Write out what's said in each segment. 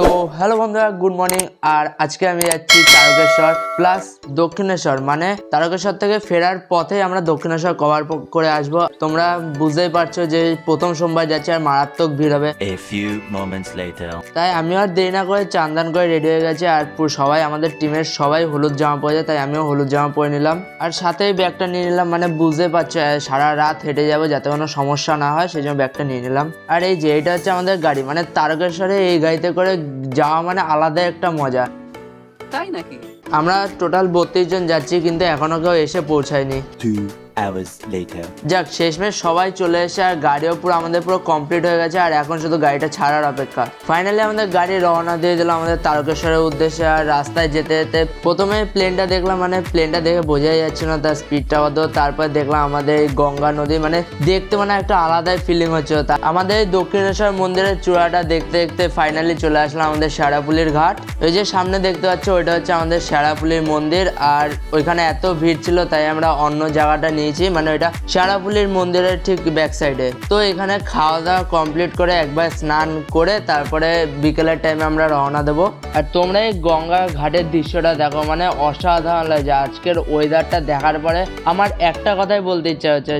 তো হ্যালো বন্ধুরা good morning আর আজকে আমি যাচ্ছি তারকেশ্বর প্লাস দক্ষিণেশ্বর মানে তারকেশ্বর থেকে ফেরার পথে আমরা দক্ষিণেশ্বর কভার করে আসব। তোমরা বুঝতেই পারছ যে প্রথম সোমবার যাচ্ছি আর মারাত্মক ভিড় হবে. তাই আমি আর দেরি না করে চান্দান করে রেডি হয়ে গেছি আর পুরো সবাই আমাদের টিমের সবাই হলুদ জামা পরেছে তাই আমিও হলুদ জামা পরে নিলাম। আর সাথেই ব্যাগটা নিয়ে নিলাম মানে বুঝতে পারছ সারা রাত হেঁটে যাব যাতে কোনো সমস্যা না হয় সেই জন্য ব্যাগটা নিয়ে নিলাম। আর এই যে এটা হচ্ছে আমাদের গাড়ি মানে তারকেশ্বরে এই গাড়িতে করে যাওয়া মানে আলাদা একটা মজা। তাই নাকি? আমরা টোটাল বত্রিশ জন যাচ্ছি কিন্তু এখনও কেউ এসে পৌঁছায়নি। Hours later. যাক, শেষমেশ সবাই চলে এসে আর গাড়িও পুরো আমাদের পুরো কমপ্লিট হয়ে গেছে, আর এখন শুধু গাড়িটা ছাড়ার অপেক্ষা। ফাইনালি আমাদের গাড়ি রওনা দিয়ে দিলাম আমাদের তারকেশ্বরের উদ্দেশ্যে, আর রাস্তায় যেতে যেতে প্রথমে প্লেনটা দেখলাম মানে প্লেনটা দেখে বোঝাই যাচ্ছে না তার স্পিডটা কত, তারপর দেখলাম আমাদের গঙ্গা নদী মানে দেখতে মানে একটা আলাদাই ফিলিং হচ্ছে তা আমাদের দক্ষিণেশ্বর মন্দিরের চূড়াটা দেখতে দেখতে ফাইনালি চলে আসলাম আমাদের শ্যারাপুলির ঘাট। ওই যে সামনে দেখতে পাচ্ছ, ওইটা হচ্ছে আমাদের শ্যারাপুলির মন্দির, আর ওইখানে এত ভিড় ছিল, তাই আমরা অন্য জায়গাটা নিয়েছি মানে ওইটা সারাপুলির মন্দিরের ঠিক ব্যাক সাইডে তো এখানে খাওয়া দাওয়া কমপ্লিট করে একবার স্নান করে তারপরে বিকেলের টাইমে আমরা রওনা দেবো। আর তোমরা এই গঙ্গা ঘাটের দৃশ্যটা দেখো মানে অসাধারণ লাগছে। আজকের ওয়েদারটা দেখার পরে আমার একটা কথাই বলতে ইচ্ছা হচ্ছে।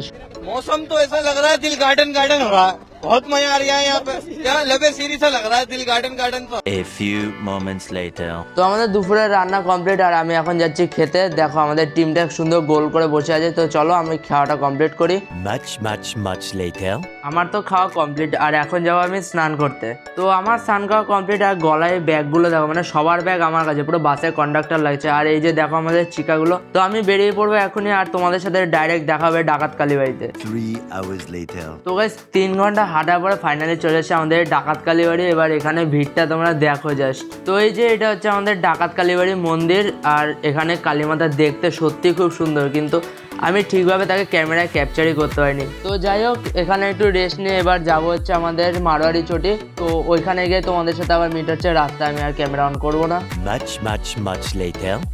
মৌসুম তো এসে লাগ রা দিল গার্ডেন গার্ডেন হো রা बहुत मजा आ रहा है यहाँ पे यहाँ लबे सीरी सा लग रहा है दिल गार्डन गार्डन तो A few moments later. তো আমাদের দুপুরের রান্না কমপ্লিট আর আমি এখন যাচ্ছি খেতে দেখো আমাদের টিমটা সুন্দর গোল করে বসে আছে তো চলো আমি খাওয়াটা কমপ্লিট করি Much, much, much later. আমার তো খাওয়া কমপ্লিট আর এখন যাবো আমি স্নান করতে তো আমার স্নান খাওয়া কমপ্লিট আর গলায় ব্যাগগুলো দেখো মানে সবার ব্যাগ আমার কাছে পুরো বাসের কন্ডাক্টর লাগছে আর এই যে দেখো আমাদের চিকাগুলো তো আমি বেরিয়ে পড়বো এখনই আর তোমাদের সাথে ডাইরেক্ট দেখা হবে ডাকাত কালীবাড়িতে Three hours later. তো গাইস তিন ঘন্টা হাঁটার পরে ফাইনালি চলে এসে আমাদের ডাকাত কালীবাড়ি। এবার এখানে ভিড়টা তোমরা দেখো জাস্ট তো এই যে এটা হচ্ছে আমাদের ডাকাত কালীবাড়ি মন্দির, আর এখানে কালীমাতা দেখতে সত্যি খুব সুন্দর। কিন্তু আমি ঠিকভাবে তাকে ক্যামেরায় ক্যাপচারই করতে পারিনি। তো যাই হোক এখানে একটু রেস্ট নিয়ে এবার যাব হচ্ছে আমাদের মারোয়ারি চটি। তো ওইখানে গিয়ে তোমাদের সাথে আবার মিট হচ্ছে রাস্তায় আমি আর ক্যামেরা অন করব না.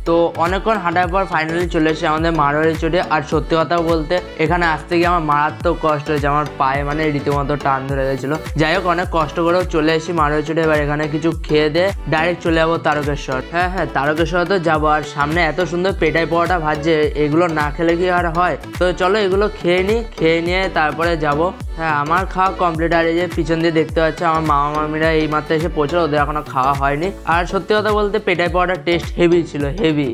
তো অনেকক্ষণ হাঁটার পর ফাইনালি চলে এসেছে আমাদের মারোয়ারি চটে। আর সত্যি কথা বলতে এখানে আসতে গিয়ে আমার মারাত্মক কষ্ট হয়েছে আমার পায়ে মানে রীতিমতো টান ধরে গেছিল। যাই হোক অনেক কষ্ট করেও চলে এসেছি মারোয়ারি চটে। এবার এখানে কিছু খেয়ে দিয়ে ডাইরেক্ট চলে যাব তারকেশ্বর। হ্যাঁ হ্যাঁ তারকেশ্বর তো যাব। আর সামনে এত সুন্দর পেটাই পাওয়াটা ভাজছে এগুলো না খেলে কি আর হয়। তো চলো এগুলো খেয়ে নিই খেয়ে নিয়ে তারপরে যাব। হ্যাঁ আমার খাওয়া কমপ্লিট আর এই যে পিছন দিয়ে দেখতে পাচ্ছ আমার মামা মামিরা এই মাত্র এসে পৌঁছলো ওদের এখনও খাওয়া হয়নি। আর সত্যি কথা বলতে পেটাই পাওয়াটার টেস্ট হেভি ছিল হেভি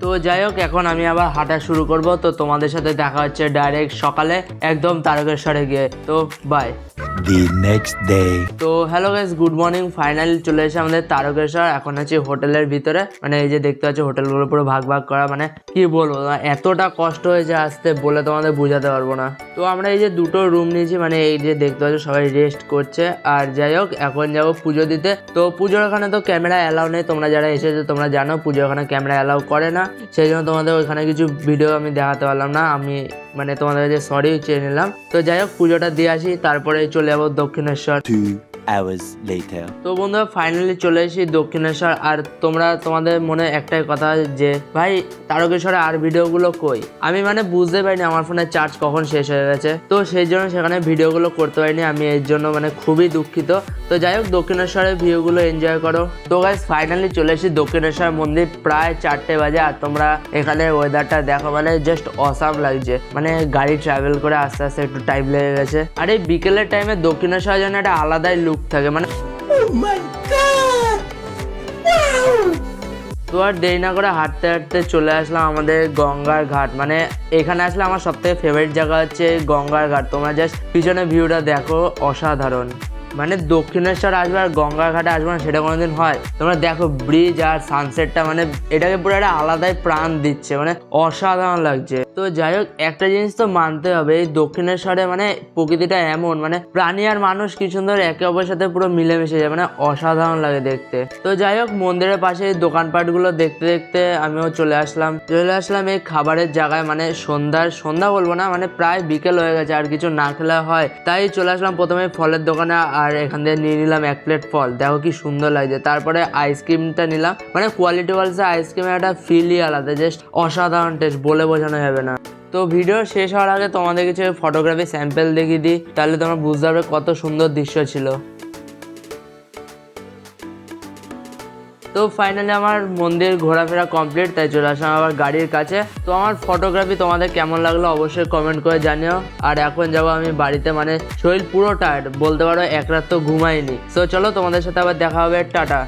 তো যাই হোক এখন আমি আবার হাঁটা শুরু করব। তো তোমাদের সাথে দেখা হচ্ছে ডাইরেক্ট সকালে একদম তারকেশ্বরে গিয়ে। তো বাই The next day. তো hello guys good morning finally চলে এসে আমাদের তারকেশ্বর, এখন আছি হোটেলের ভিতরে। মানে এই যে দেখতে পাচ্ছ, হোটেলগুলো পুরো ভাগ ভাগ করা। মানে কি বলব এতটা কষ্ট হয়েছে আসতে বলে তোমাদের বোঝাতে পারব না। তো আমরা এই যে দুটো রুম নিয়েছি মানে এই যে দেখতে পাচ্ছ, সবাই রেস্ট করছে। আর যাই হোক, এখন যাব পুজো দিতে। তো পুজোর ওখানে তো ক্যামেরা অ্যালাউ নেই। তোমরা যারা এসেছ, তোমরা জানো, পুজোর ওখানে ক্যামেরা অ্যালাউ করে না। সেই জন্য তোমাদের ওইখানে কিছু ভিডিও আমি দেখাতে পারলাম না। আমি মানে তোমাদের কাছে সরি চেয়ে নিলাম। তো যাই হোক, পুজোটা দিয়ে আসি। তারপরে চলে যাব দক্ষিণেশ্বর। Two hours later. তো বন্ধুরা ফাইনালি চলে এসেছি দক্ষিণেশ্বর। আর তোমরা, তোমাদের মনে একটাই কথা যে, ভাই, তারকেশ্বরে আর ভিডিওগুলো কই? আমি মানে বুঝতে পারিনি আমার ফোনের চার্জ কখন শেষ হয়ে গেছে। তো সেই জন্য সেখানে ভিডিওগুলো করতে পারিনি। আমি এর জন্য মানে খুবই দুঃখিত। তো যাই হোক, দক্ষিণেশ্বরের ভিউগুলো এনজয় করো। তো গাইজ ফাইনালি চলে এসেছি দক্ষিণেশ্বর মন্দির। প্রায় চারটে বাজে আর তোমরা এখানে ওয়েদারটা দেখো মানে জাস্ট অসাম লাগছে। মানে গাড়ি ট্রাভেল করে আস্তে আস্তে একটু টাইম লেগে গেছে। আর এই বিকেলের টাইমে দক্ষিণেশ্বর যেন একটা আলাদাই লুক থাকে মানে তো আর দেরি না করে হাঁটতে হাঁটতে চলে আসলাম আমাদের গঙ্গার ঘাট। মানে এখানে আসলে আমার সব থেকে ফেভারিট জায়গা হচ্ছে গঙ্গার ঘাট। তোমরা জাস্ট পিছনে ভিউটা দেখো অসাধারণ। মানে দক্ষিণেশ্বর আসবে আর গঙ্গার ঘাটে আসবে না সেটা কোনোদিন হয়। তোমরা দেখো ব্রিজ আর সানসেটটা মানে এটাকে পুরো একটা আলাদাই প্রাণ দিচ্ছে মানে অসাধারণ লাগছে। তো যাই হোক, একটা জিনিস তো মানতে হবে, এই দক্ষিণেশ্বরে মানে প্রকৃতিটা এমন মানে প্রাণী আর মানুষ কি সুন্দর একে অপরের সাথে পুরো মিলেমিশে যায় মানে অসাধারণ লাগে দেখতে। তো যাই হোক, মন্দিরের পাশে দোকানপাটগুলো দেখতে দেখতে আমিও চলে আসলাম। চলে আসলাম এই খাবারের জায়গায় মানে সন্ধ্যার, সন্ধ্যা বলব না মানে প্রায় বিকেল হয়ে গেছে, আর কিছু না খেলে হয়। তাই চলে আসলাম প্রথমে ফলের দোকানে, আর এখান থেকে নিয়ে নিলাম এক প্লেট ফল। দেখো কি সুন্দর লাগছে, তারপরে আইসক্রিমটা নিলাম মানে কোয়ালিটি ওয়াইজ আইসক্রিমের একটা ফিলই আলাদা জাস্ট অসাধারণ টেস্ট বলে বোঝানো যাবে না। না। তো ভিডিও শেষ হওয়ার আগে তোমাদের কিছু ফটোগ্রাফি স্যাম্পেল দেখিয়ে দিই, তাহলে তোমরা বুঝতে পারবে কত সুন্দর দৃশ্য ছিল। তো ফাইনালি আমার মন্দির ঘোরাফেরা কমপ্লিট তাই চলে আসলাম আমার গাড়ির কাছে। তো আমার ফটোগ্রাফি তোমাদের কেমন লাগল অবশ্যই কমেন্ট করে জানিও। আর এখন যাব আমি বাড়িতে মানে শরীর পুরো টায়ার্ড বলতে পারো এক রাত তো ঘুমাইনি। তো চলো তোমাদের সাথে আবার দেখা হবে, টাটা।